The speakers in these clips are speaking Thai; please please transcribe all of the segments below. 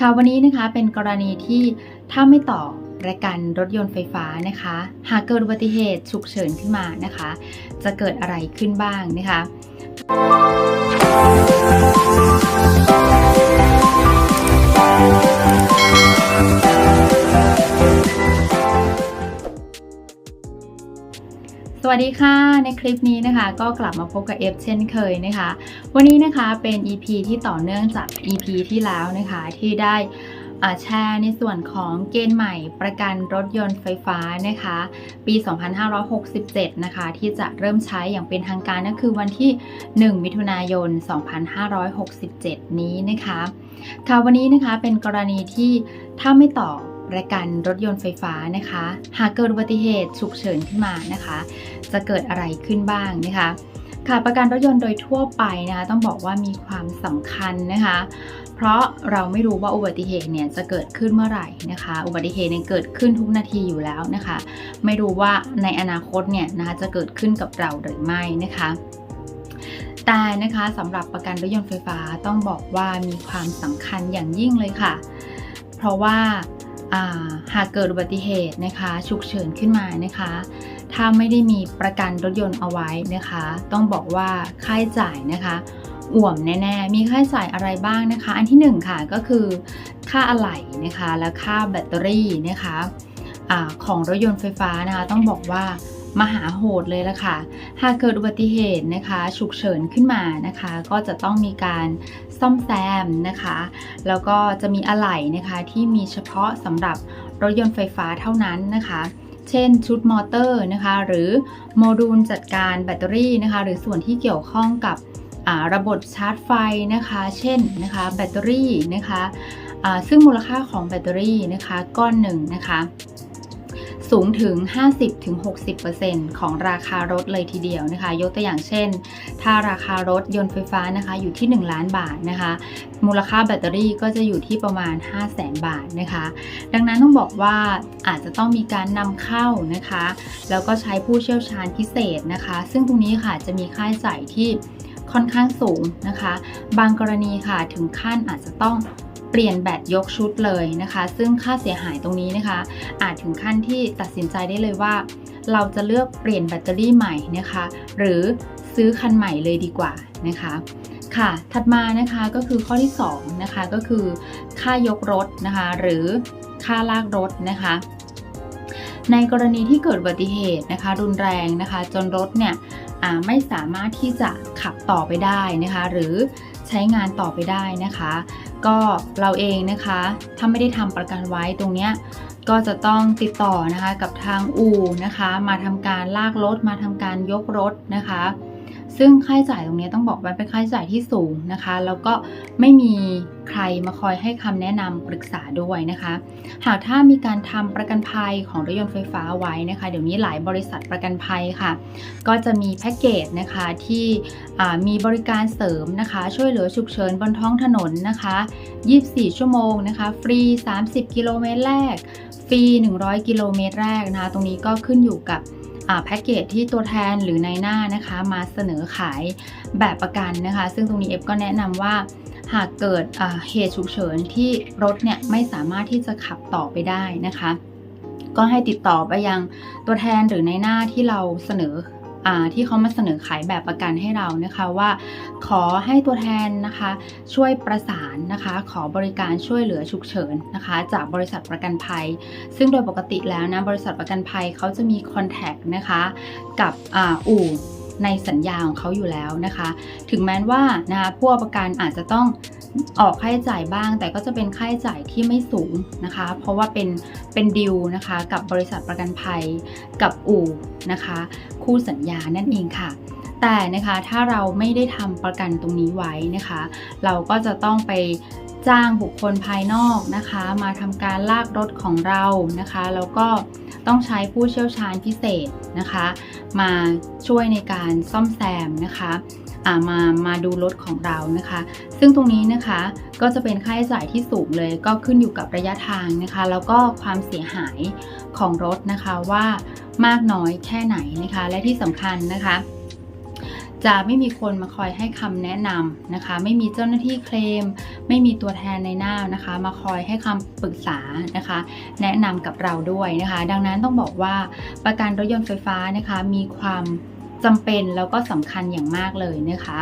ค่ะวันนี้นะคะเป็นกรณีที่ถ้าไม่ต่อประกันรถยนต์ไฟฟ้านะคะ หากเกิดอุบัติเหตุฉุกเฉินขึ้นมานะคะ จะเกิดอะไรขึ้นบ้างนะคะ วัสดีค่ะ ในคลิปนี้นะคะ ก็กลับมาพบกับเอฟเช่นเคยนะคะ วันนี้นะคะเป็น EP ที่ต่อเนื่องจาก EP ที่แล้วนะคะที่ได้แชร์ในส่วนของเกณฑ์ใหม่ประกันรถยนต์ไฟฟ้านะคะ ปี 2567 นะคะ ที่จะเริ่มใช้อย่างเป็นทางการก็คือวันที่ 1 มิถุนายน 2567 นี้นะคะค่ะวันนี้นะคะเป็นกรณีที่ถ้าไม่ต่อ ประกันรถยนต์ไฟฟ้านะคะ หากเกิดอุบัติเหตุฉุกเฉินขึ้นมานะคะ จะเกิดอะไรขึ้นบ้างนะคะ ค่ะประกันรถยนต์โดยทั่วไปนะคะต้องบอกว่ามีความสำคัญนะคะ เพราะเราไม่รู้ว่าอุบัติเหตุเนี่ยจะเกิดขึ้นเมื่อไหร่นะคะ อุบัติเหตุเนี่ยเกิดขึ้นทุกนาทีอยู่แล้วนะคะ ไม่รู้ว่าในอนาคตเนี่ยนะคะจะเกิดขึ้นกับเราหรือไม่นะคะแต่นะคะสำหรับประกันรถยนต์ไฟฟ้าต้องบอกว่ามีความสำคัญอย่างยิ่งเลยค่ะ เพราะว่า หากเกิดอุบัติเหตุนะคะฉุกเฉินขึ้นมานะคะ ถ้าไม่ได้มีประกันรถยนต์เอาไว้นะคะ ต้องบอกว่าค่าใช้จ่ายนะคะอ่วมแน่ๆ มีค่าใช้จ่ายอะไรบ้างนะคะ อันที่หนึ่งค่ะก็คือค่าอะไหล่นะคะและค่าแบตเตอรี่นะคะอของรถยนต์ไฟฟ้านะคะ ต้องบอกว่า มหาโหดเลยละค่ะ หากเกิดอุบัติเหตุนะคะฉุกเฉินขึ้นมานะคะ ก็จะต้องมีการซ่อมแซมนะคะ แล้วก็จะมีอะไหล่นะคะที่มีเฉพาะสำหรับรถยนต์ไฟฟ้าเท่านั้นนะคะ เช่นชุดมอเตอร์นะคะ หรือโมดูลจัดการแบตเตอรี่นะคะ หรือส่วนที่เกี่ยวข้องกับระบบชาร์จไฟนะคะ เช่นนะคะแบตเตอรี่นะคะซึ่งมูลค่าของแบตเตอรี่นะคะก้อนหนึ่งนะคะ สูงถึง 50-60%ของราคารถเลยทีเดียวนะคะ ยกตัวอย่างเช่น ถ้าราคารถยนต์ไฟฟ้านะคะอยู่ที่ 1 ล้านบาทนะคะ มูลค่าแบตเตอรี่ก็จะอยู่ที่ประมาณ 5 0 0แสนบาทนะคะ ดังนั้นต้องบอกว่าอาจจะต้องมีการนำเข้านะคะ แล้วก็ใช้ผู้เชี่ยวชาญพิเศษนะคะ ซึ่งตรงนี้ค่ะจะมีค่าใช้จ่ายที่ค่อนข้างสูงนะคะ บางกรณีค่ะถึงขั้นอาจจะต้อง เปลี่ยนแบตยกชุดเลยนะคะ ซึ่งค่าเสียหายตรงนี้นะคะ อาจถึงขั้นที่ตัดสินใจได้เลยว่า เราจะเลือกเปลี่ยนแบตเตอรี่ใหม่นะคะ หรือซื้อคันใหม่เลยดีกว่านะคะค่ะ ถัดมานะคะก็คือข้อที่2นะคะก็คือค่ายกรถนะคะหรือค่าลากรถนะคะ ในกรณีที่เกิดอุบัติเหตุนะคะ รุนแรงนะคะ จนรถเนี่ยไม่สามารถที่จะขับต่อไปได้นะคะ หรือใช้งานต่อไปได้นะคะ ก็เราเองนะคะถ้าไม่ได้ทำประกันไว้ตรงเนี้ยก็จะต้องติดต่อนะคะกับทางอู่นะคะ มาทำการลากรถมาทำการยกรถนะคะ ซึ่งค่าใช้จ่ายตรงนี้ต้องบอกว่าเป็นค่าใช้จ่ายที่สูงนะคะ แล้วก็ไม่มีใครมาคอยให้คำแนะนำปรึกษาด้วยนะคะ หากถ้ามีการทำประกันภัยของรถยนต์ไฟฟ้าไว้นะคะ เดี๋ยวนี้หลายบริษัทประกันภัยค่ะ ก็จะมีแพ็กเกจนะคะที่มีบริการเสริมนะคะ ช่วยเหลือฉุกเฉินบนท้องถนนนะคะ 24 ชั่วโมงนะคะ ฟรี 30 กิโลเมตรแรก ฟรี 100 กิโลเมตรแรกนะคะ ตรงนี้ก็ขึ้นอยู่กับ แพ็กเกจที่ตัวแทนหรือในหน้านะคะมาเสนอขายแบบประกันนะคะ ซึ่งตรงนี้เอฟก็แนะนำว่าหากเกิดเหตุฉุกเฉินที่รถเนี่ยไม่สามารถที่จะขับต่อไปได้นะคะ ก็ให้ติดต่อไปยังตัวแทนหรือในหน้าที่เราเสนอ ที่เขามาเสนอขายแบบประกันให้เรานะคะว่า ขอให้ตัวแทนนะคะช่วยประสานนะคะ ขอบริการช่วยเหลือฉุกเฉินนะคะ จากบริษัทประกันภัย ซึ่งโดยปกติแล้วนะบริษัทประกันภัยเขาจะมีคอนแทคนะคะกับออู่ ในสัญญาของเขาอยู่แล้วนะคะ ถึงแม้ว่านะคะผู้ประกันอาจจะต้องออกค่าใช้จ่ายบ้าง แต่ก็จะเป็นค่าใช้จ่ายที่ไม่สูงนะคะ เพราะว่าเป็นเป็นดิวนะคะกับบริษัทประกันภัยกับอู่นะคะ คู่สัญญานั่นเองค่ะแต่นะคะถ้าเราไม่ได้ทำประกันตรงนี้ไว้นะคะ เราก็จะต้องไปจ้างบุคคลภายนอกนะคะ มาทำการลากรถของเรานะคะ แล้วก็ ต้องใช้ผู้เชี่ยวชาญพิเศษนะคะ มาช่วยในการซ่อมแซมนะคะอ่ามามาดูรถของเรานะคะ ซึ่งตรงนี้นะคะก็จะเป็นค่าใช้จ่ายที่สูงเลย ก็ขึ้นอยู่กับระยะทางนะคะ แล้วก็ความเสียหายของรถนะคะว่ามากน้อยแค่ไหนนะคะ และที่สำคัญนะคะ จะไม่มีคนมาคอยให้คำแนะนำนะคะ ไม่มีเจ้าหน้าที่เคลม ไม่มีตัวแทนในหน้านะคะ มาคอยให้คำปรึกษานะคะ แนะนำกับเราด้วยนะคะ ดังนั้นต้องบอกว่าประกันรถยนต์ไฟฟ้านะคะมีความจำเป็นแล้วก็สำคัญอย่างมากเลยนะคะ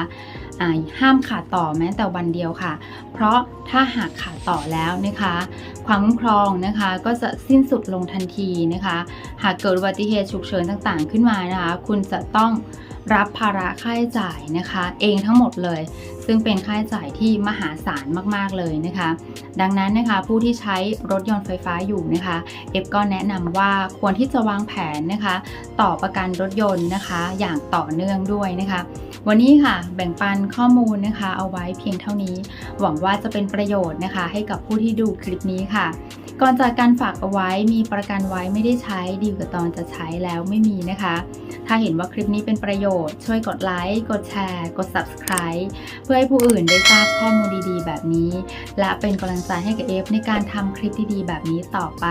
ห้ามขาดต่อแม้แต่วันเดียวค่ะ เพราะถ้าหากขาดต่อแล้วนะคะ ความคุ้มครองนะคะก็จะสิ้นสุดลงทันทีนะคะ หากเกิดอุบัติเหตุฉุกเฉินต่างๆ ขึ้นมานะคะ คุณจะต้อง รับภาระค่าใช้จ่ายนะคะ เองทั้งหมดเลย ซึ่งเป็นค่าใช้จ่ายที่มหาศาลมากๆเลยนะคะ ดังนั้นนะคะผู้ที่ใช้รถยนต์ไฟฟ้าอยู่นะคะเอฟก็แนะนำว่าควรที่จะวางแผนนะคะ ต่อประกันรถยนต์นะคะ อย่างต่อเนื่องด้วยนะคะ วันนี้ค่ะแบ่งปันข้อมูลนะคะ เอาไว้เพียงเท่านี้ หวังว่าจะเป็นประโยชน์นะคะ ให้กับผู้ที่ดูคลิปนี้ค่ะ ก่อนจากการฝากเอาไว้มีประกันไว้ไม่ได้ใช้ดีกว่าตอนจะใช้แล้วไม่มีนะคะ ถ้าเห็นว่าคลิปนี้เป็นประโยชน์ช่วยกดไลค์กดแชร์ กด subscribe เพื่อให้ผู้อื่นได้ทราบข้อมูลดีๆ แบบนี้ และเป็นกำลังใจให้กับเอฟในการทำคลิปดีๆ แบบนี้ต่อไป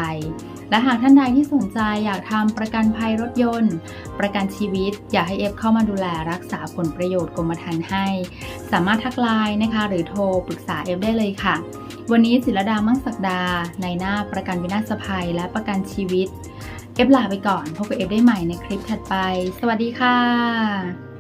และหากท่านใดที่สนใจอยากทำประกันภัยรถยนต์ ประกันชีวิต อยากให้เอฟเข้ามาดูแลรักษาผลประโยชน์กรมธรรม์ให้ สามารถทักไลน์นะคะ หรือโทรปรึกษาเอฟได้เลยค่ะ วันนี้ศิลดามั่งศักดา ในหน้าประกันวินาศภัย และประกันชีวิต เอฟลาไปก่อนพบกับเอฟได้ใหม่ในคลิปถัดไป สวัสดีค่ะ